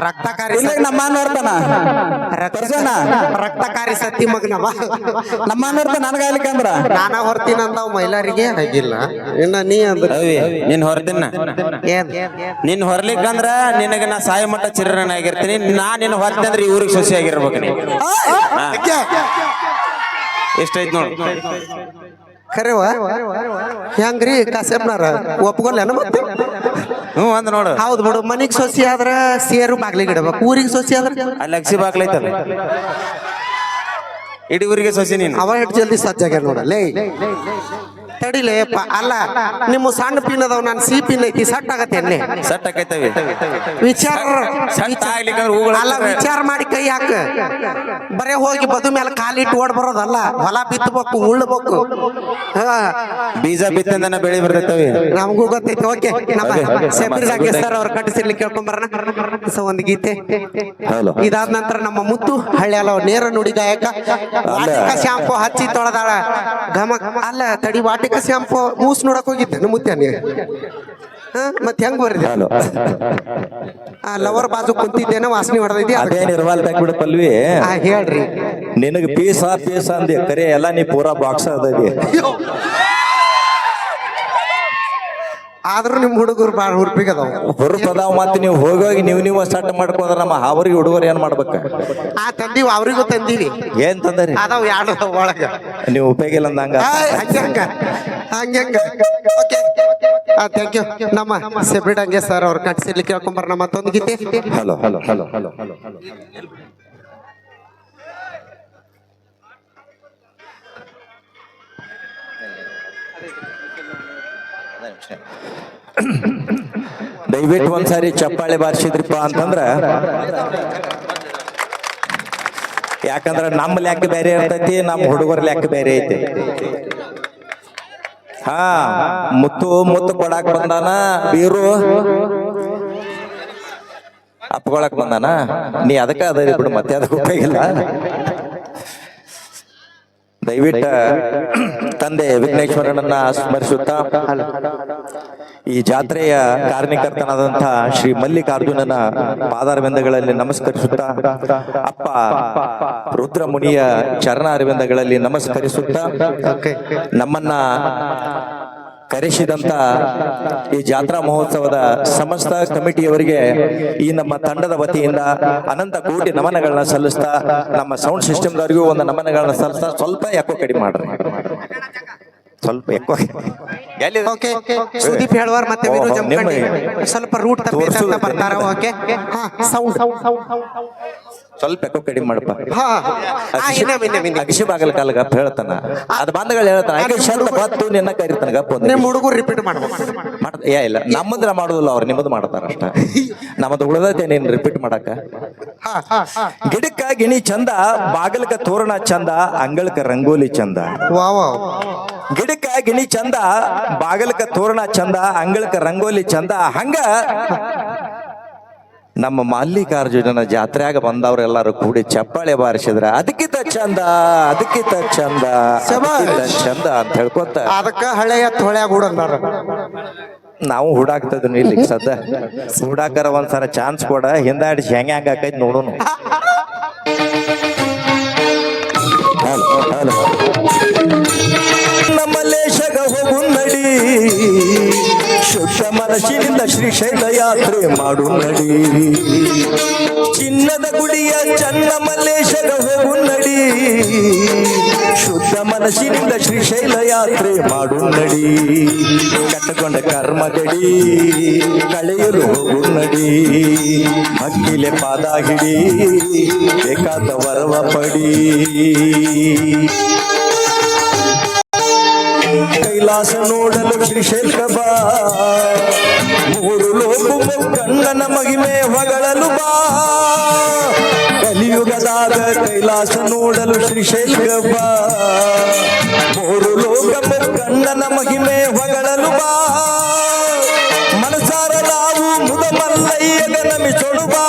ರಕ್ತಕಾರಿ ಇಲ್ಲ ನಮ್ಮ ನೋಡ್ತಾನ ತರ್ಸೋಣ ರಕ್ತಕಾರಿ ಸತ್ತಿ ಮಗನವ. ನಮ್ಮ ನನಗಾಗ್ಲಿಕ್ಕೆ ಅಂದ್ರ. ನಾನ ಹೊರ್ತೀನಿ ಅಂದವ್ ಮೈಲಾರಿಗೆ. ಆಗಿಲ್ಲ. ಇನ್ನ ನೀ ಅಂದ್ರೆ. ನಿನ್ನ ನಿನ್ ಹೊರದಿನ ನಿನ್ ಹೊರ್ಲಿಕ್ಕಂದ್ರ ನಿನಗ ನಾ ಸಾಯ ಮಟ್ಟ ಚಿರನ ಆಗಿರ್ತೀನಿ ನಾ ನಿನ್ ಹೊರತಂದ್ರೆ ಇವ್ರಿಗೆ ಊರಿಗೆ ಸೊಸೆ ಆಗಿರ್ಬೇಕು ನೀ ಎಷ್ಟೈತ್ ನೋಡಿ. ಖರೇವ ಹೆಂಗ್ರಿ ಕಾಸೆಬ್ನಾರ ಒಪ್ಕೊಲ್ಲೇನ ಮತ್ತೆ? ಹ್ಞೂ ಅಂದ್ ನೋಡು. ಹೌದು ಬಿಡು ಮನಿಗ್ ಸೊಸಿ ಆದ್ರ ಸೇರು ಬಾಗ್ಲಿಗೆ ಇಡಬೇಕು. ಊರಿಗೆ ಸೊಸಿ ಆದ್ರೆ ಅಲ್ಲಿ ಅಗ್ಸಿ ಬಾಗ್ಲೈತಲ್ಲ ಇಡೀ ಊರಿಗೆ ಸೊಸಿ ನೀನು. ಅವ ಎಷ್ಟು ಜಲ್ದಿ ಸಜ್ಜಾಗ್ಯಾರ ನೋಡಲ್ಲೇ ತಡಿಲೇಪ್ಪ ಅಲ್ಲ ನಿಮ್ಮ ಸಣ್ಣ ಪಿನ್ ಅದಾವ ನಾನು ಸಿ ಪಿನ್ ಐತಿ ಸಟ್ ಆಗತ್ತೆ ಎಣ್ಣೆ. ಸಟ್ ಆಕೈತವಿ ವಿಚಾರ ಸಟ್ ಆಗ್ಲಿಕ್ಕಂದ್ರ ಹೂಗಳು ಅಲ್ಲ ವಿಚಾರ ಮಾಡಿ ಕೈ ಹಾಕ. ಬರೇ ಹೋಗಿ ಬದು ಮೇಲೆ ಕಾಲಿಟ್ಟು ಓಡ್ ಬರೋದಲ್ಲ ಹೊಲ ಬಿತ್ತಬೇಕು ಉಳ್ಬೇಕು. ಹಾ. ಬೀಜ ಬಿತ್ತಂದನ ಬೆಳಿ ಬರ್ತೈತವಿ. ನಮಗೂ ಗೊತ್ತೈತಿ ಓಕೆ. ನಮ್ಮ ಜಾಗೆ ಸರ್ ಅವ್ರ ಕಟ್ಟಿಸಿರ್ಲಿ ಕೇಳ್ಕೊಂಬರೋಣ. ಸೊ ಒಂದು ಗೀತೆ. ಇದಾದ ನಂತರ ನಮ್ಮ ಮುತ್ತು ಹಳ್ಳಿ ಅಲ್ಲ ನೇರ ನುಡಿ ಗಾಯಕ ವಾಟಿಕ ಶಾಂಪು ಹಚ್ಚಿ ತೊಳೆದಾಳ. ಘಮ ಅಲ್ಲ ತಡಿ ವಾಟಿಕ ಶಾಂಪು ಮೂಸ್ ನೋಡಕ್ ಹೋಗಿದ್ದೆ ಮುತ್ಯಾನೆ ಹಾ ಮತ್ ಹೆಂಗ್ ಬರ್ರಿ ಆ ಲವರ್ ಬಾಜು ಕುಂತಿದ್ದೇನೆ ವಾಸನೆ ಹೊಡೆದೈತಿ ಅದೇನ್ ಇರ್ವಾಲ್ ಬಿಡ ಪಲ್ವಿ ಆ ಹೇಳ್ರಿ. ನಿನಗ ಪೀಸ ಪೀಸ ಅಂದೆ ಕರೆ ಎಲ್ಲ ನೀ ಪೂರಾ ಬಾಕ್ಸ್ ಅದದಿ ಆದ್ರೂ ನಿಮ್ಮ ಹುಡುಗರು ಬಾಳ ಹುರ್ಪಿಗೆ ಅದಾವ. ಮತ್ತೆ ನೀವು ಹೋಗಿ ನೀವು ನೀವು ಸ್ಟಾರ್ಟ್ ಮಾಡ್ಕೋದ್ರ ನಮ್ಮ ಅವ್ರಿಗೆ ಹುಡುಗರು ಏನ್ ಮಾಡ್ಬೇಕು? ಆ ತಂದೀವಿ ಅವ್ರಿಗೂ ತಂದೀವಿ ಏನ್ ತಂದರಿ? ಅದಾವ ಎರಡು ಒಳಗ. ನೀವು ಉಪಯೋಗ ಇಲ್ಲ ಅಂದಂಗ? ಹಂಗೆ ಹಂಗ. ಹಂಗೆ ಹಂಗ. ಓಕೆ. ಥ್ಯಾಂಕ್ ಯು ನಮ್ಮ ಸೆಬ್ರಿಡ್ ಹಂಗೆ ಸರ್ ಅವ್ರು ಕಟ್ಸಿರ್ಲಿ ಕೇಳ್ಕೊಂಬರೋಣ ನಮ್ಮ ಗೀತೆ. Hello hello hello hello hello hello ದಯವಿಟ್ಟು ಒಂದ್ಸಾರಿ ಚಪ್ಪಾಳೆ ಬಾರಿಸಿದ್ರಿಪ್ಪ ಅಂತಂದ್ರ, ಯಾಕಂದ್ರ ನಮ್ಮ ಲೆಕ್ಕ ಬೇರೆ ಇರ್ತೈತಿ, ನಮ್ಮ ಹುಡುಗರ ಲೆಕ್ಕ ಬೇರೆ ಐತಿ. ಹಾ, ಮುತ್ತು ಮುತ್ತು ಕೊಡಾಕ್ ಬಂದಾನ, ಬೀರು ಅಪ್ಕೊಳಕ್ ಬಂದಾನ? ನೀ ಅದಕ್ಕೆ ಅದ ಬಿಡು, ಮತ್ತೆ ಅದಕ್ಕೆ ಉಪಯೋಗಿಲ್ಲ ದಯವಿಟ್ಟು ತಂದೆ ವಿಘ್ನೇಶ್ವರನನ್ನ ಸ್ಮರಿಸುತ್ತಾ ಈ ಜಾತ್ರೆಯ ಕಾರಣಕರ್ತನಾದಂತಹ ಶ್ರೀ ಮಲ್ಲಿಕಾರ್ಜುನನ ಪಾದಾರವಿಂದಗಳಲ್ಲಿ ನಮಸ್ಕರಿಸುತ್ತಾ ಅಪ್ಪ ರುದ್ರಮುನಿಯ ಚರಣಾರವಿಂದಗಳಲ್ಲಿ ನಮಸ್ಕರಿಸುತ್ತಾ ನಮ್ಮನ್ನ ಕರೆಸಿದಂತ ಈ ಜಾತ್ರಾ ಮಹೋತ್ಸವದ ಸಮಸ್ತ ಕಮಿಟಿಯವರಿಗೆ ಈ ನಮ್ಮ ತಂಡದ ವತಿಯಿಂದ ಅನಂತ ಕೋಟಿ ನಮನಗಳನ್ನ ಸಲ್ಲಿಸ್ತಾ ನಮ್ಮ ಸೌಂಡ್ ಸಿಸ್ಟಮ್ದವರಿಗೂ ಒಂದು ನಮನಗಳನ್ನ ಸಲ್ಲಿಸ್ತಾ ಸ್ವಲ್ಪ ಯಾಕೋ ಕಡಿಮೆ ಮಾಡ್ರಿ. ಸ್ವಲ್ಪ ಯಾಕೋ ಎಲ್ಲಿ ಓಕೆ ಸುದೀಪ್ ಹೇಳುವಾರ ಮತ್ತೆ ವೀರು ಸ್ವಲ್ಪ ರೂಟ್ ತಪ್ಪಿ ಬರ್ತಾರ? ಓಕೆ. ಹಾ ಸೌಂಡ್. ಸ್ವಲ್ಪ ಯಾಕೋ ಕಡಿಮೆ ಮಾಡಪ್ಪ. ಹಾ ಅಗಶಿ ಬಾಗಲ ಕಾಲ ಗಪ್ಪ ಹೇಳ್ತಾನ. ಅದ್ ಬಂದಗಳು ಹೇಳ್ತಾನ ಹಾಗೆ ಶರ್ಟ್ ಬತ್ತು ನಿನ್ನ ಕರಿತಾನ ಗಪ್ಪ ನಿಮ್ಮ ನಿಮ್ ಹುಡುಗರು ರಿಪೀಟ್ ಮಾಡ್ಬೇಕು. ಮಾಡ್- ಏ ಇಲ್ಲ ನಮ್ಮದ್ರ ಮಾಡೋದಿಲ್ಲ ಅವ್ರು ನಿಮ್ಮದು ಮಾಡ್ತಾರ ಅಷ್ಟ. ನಮ್ಮದು ಉಳಿದೈತೆ ನೀನ್ ರಿಪೀಟ್ ಮಾಡಕ. ಗಿಡಕ್ಕ ಗಿಣಿ ಚಂದ ಬಾಗಲಕ ತೋರಣ ಚಂದ ಅಂಗಳಕ ರಂಗೋಲಿ ಚಂದ. ಗಿಡಕ್ಕ ಗಿಣಿ ಚಂದ ಬಾಗಲಕ ತೋರಣ ಚಂದ ಅಂಗಳಕ ರಂಗೋಲಿ ಚಂದ ಹಂಗ ನಮ್ಮ ಮಲ್ಲಿಕಾರ್ಜುನನ ಜಾತ್ರೆಯಾಗ ಬಂದವರೆಲ್ಲರೂ ಕೂಡಿ ಚಪ್ಪಾಳೆ ಬಾರಿಸಿದ್ರ ಅದಕ್ಕಿಂತ ಚಂದ ಅದಕ್ಕಿಂತ ಚಂದ ಅದಕ್ಕಿಂತ ಚಂದ ಅಂತ ಹೇಳ್ಕೊತ ಅದಕ್ಕ ಹಳೆಯ ತೊಳೆಯಾಗ ಹುಡುಗ ನಾವು ಹುಡಾಕ್ತದ್ವಿ ಇಲ್ಲಿ ಸದ್ದ. ಹುಡಾಕರ ಒಂದ್ಸಲ ಚಾನ್ಸ್ ಕೊಡ ಹಿಂದಾಡಿಸಿ ಹೆಂಗ ಹೆಂಗೆ ಆಕೈತಿ ನೋಡೋನು. ನಮ್ಮ ಶುದ್ಧ ಶ್ರೀ ಶೈಲ ಯಾತ್ರೆ ಮಾಡು ನಡಿ ಚಿನ್ನದ ಗುಡಿಯ ಚನ್ನ ಮಲ್ಲೇಶಗ ಹೋಗು ನಡಿ ಶುದ್ಧ ಮನಸ್ಸಿನಿಂದ ಶ್ರೀಶೈಲ ಯಾತ್ರೆ ಮಾಡು ನಡಿ ಕಟ್ಟಕೊಂಡ ಕರ್ಮ ಗಡಿ ಕಳೆಯಲು ಹೋಗು ನಡಿ ಹಕ್ಕಿಲೆ ಪಾದ ಹಿಡಿ ಬೇಕಾದ ವರವ ಪಡಿ. ಕೈಲಾಸ ನೋಡಲು ಶ್ರೀಶೈಲ ಬಾ ಮೂರು ಲೋಕು ಕಣ್ಣನ ಮಹಿಮೆ ಹೊಗಳಲು ಬಾ. ಕಲಿಯುಗದಾದ ಕೈಲಾಸ ನೋಡಲು ಶ್ರೀಶೈಲ ಬಾ ಮೂರು ಲೋಕ ಕಣ್ಣನ ಮಹಿಮೆ ಹೊಗಳಲು ಬಾ. ಮನಸಾರ ನಾವು ಮುದ ಮಲ್ಲಯ್ಯಗ ನಮಿಸೊಡು ಬಾ.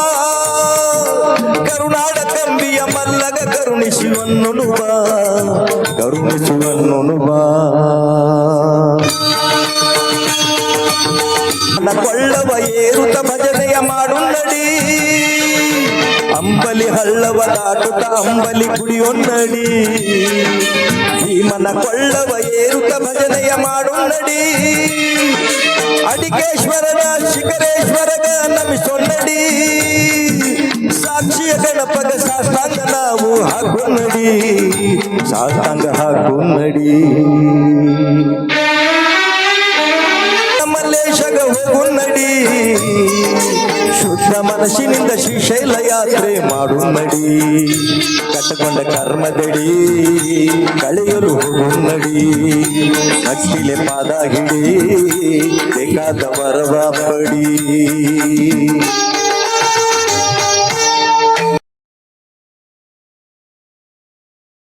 ಮಲ್ಲಗ ಕರುಣಿಸುವನ್ನೊನು ಬಾ ಕರುಣಿಸುವನ್ನೊನು ಬಾ ಕೊಳ್ಳವ ಏರುತ ಭಜನೆಯ ಮಾಡುನ್ನಡಿ, ಅಂಬಲಿ ಹಳ್ಳವ ದಾಟುತ್ತ ಅಂಬಲಿ ಕುಡಿಯೊನ್ನಡಿ. ಭೀಮನ ಕೊಳ್ಳವ ಏರುತ ಭಜನೆಯ ಮಾಡುನ್ನಡಿ, ಅಡಿಕೇಶ್ವರನ ಶಿಖರೇಶ್ವರಗ ನಮಿಸೊನ್ನಡಿ ಗಣಪಗ ಸಾಷ್ಟಾಂಗ ನಾವು ಹಾಕೊನ್ನಡಿ ಸಾಷ್ಟಾಂಗ ನಡಿ ಮಲ್ಲೇಶಗ ಹೋಗುನ್ನಡಿ ಶುದ್ಧ ಮನಸ್ಸಿನಿಂದ ಶ್ರೀಶೈಲ ಯಾತ್ರೆ ನಡಿ ಕಟ್ಟಕೊಂಡ ಕರ್ಮದಡಿ ಕಳೆಯಲು ಹೋಗುನ್ನಡಿ ಭಕ್ತಿಲೆ ಪಾದ ಹಿಡಿ ಬೇಕಾದ ವರವ ಪಡಿ